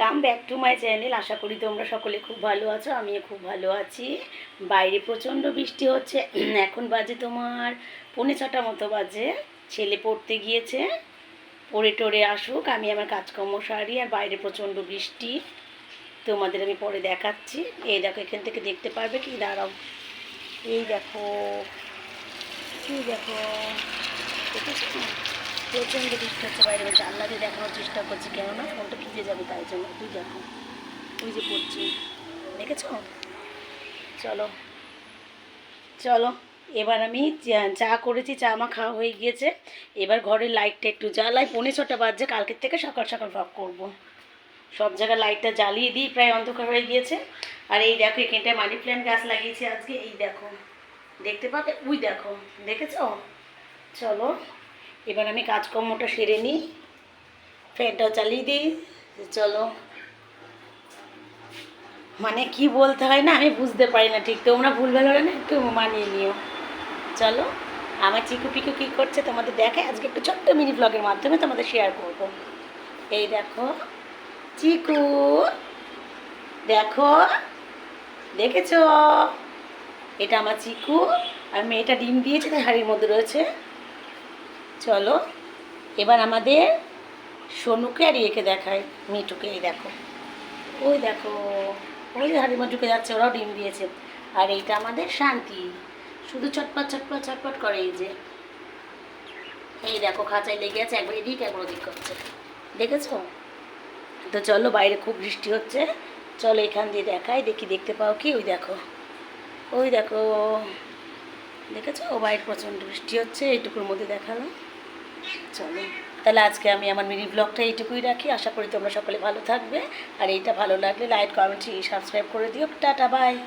Come back to my channel. আশা করি তোমরা সকলে খুব ভালো আছো, আমিও খুব ভালো আছি। বাইরে প্রচণ্ড বৃষ্টি হচ্ছে, এখন বাজে তোমার পৌনে ছটা মতো বাজে। ছেলে পড়তে গিয়েছে, পড়ে টরে আসুক, আমি আমার কাজকর্ম সারি, আর বাইরে প্রচণ্ড বৃষ্টি। তোমাদের আমি পরে দেখাচ্ছি। এই দেখো, এখান থেকে দেখতে পারবে কি? দাঁড়াও। এই দেখো এই দেখো প্রচণ্ড বৃষ্টি হচ্ছে বাইরে জানলা দিয়ে দেখানোর চেষ্টা করছি, কেননা ফোনটা ভিজে যাবে তাই জন্য। তুই দেখো ওই যে পড়ছি দেখেছ? চলো চলো, এবার আমি চা- করেছি, চা আমার খাওয়া হয়ে গিয়েছে। এবার ঘরের লাইটটা একটু জ্বালাই, পৌনে ছটা বাজছে, কালকের থেকে সকাল সকাল ভাব করব। সব জায়গায় লাইটটা জ্বালিয়ে দিই, প্রায় অন্ধকার হয়ে গিয়েছে। আর এই দেখো, এখানটায় মানি প্ল্যান্ট গাছ লাগিয়েছি আজকে, এই দেখো। দেখতে পাবে? উই দেখো, দেখেছ? চলো এবার আমি কাজকর্মটা সেরে নিই, ফ্যানটাও চালিয়ে দিই চলো। মানে কি বলতে হয় না, আমি বুঝতে পারি না ঠিক, তোমরা ভুল ভালো না একটু মানিয়ে নিও। চলো, আমার চিকু পিকু কী করছে তোমাদের দেখে, আজকে একটু ছোট্ট মিনি ব্লগের মাধ্যমে তোমাদের শেয়ার করব। এই দেখো, চিকু, দেখো, দেখেছ? এটা আমার চিকু, আর মেয়েটা ডিম দিয়েছে তাই হাড়ির মধ্যে রয়েছে। চলো, এবার আমাদের সোনুকে আর ইয়েকে দেখায় মিঠুকে, এই দেখো। ওই দেখো, ওই যে হাড়ির ঢুকে যাচ্ছে, ওরাও ডিম দিয়েছে। আর এইটা আমাদের শান্তি। শুধু চটপট চটপট চটপট করে এই যে। এই দেখো, খাঁচায় লেগে আছে, একবার এদিক, একবার ওদিক করছে। দেখেছ? তো চলো, বাইরে খুব বৃষ্টি হচ্ছে। চলো এখান দিয়ে দেখাই, দেখি দেখতে পাও কি, ওই দেখো। ওই দেখো, দেখেছ? ও বাইরে প্রচণ্ড বৃষ্টি হচ্ছে, এইটুকুর মধ্যে দেখাল চলো। তাহলে আজকে আমি আমার মিনি ব্লগটা এইটুকুই রাখি। আশা করি তোমরা সকলে ভালো থাকবে। আর এইটা ভালো লাগলে লাইক, কমেন্ট সাবস্ক্রাইব করে দিও। Tata bye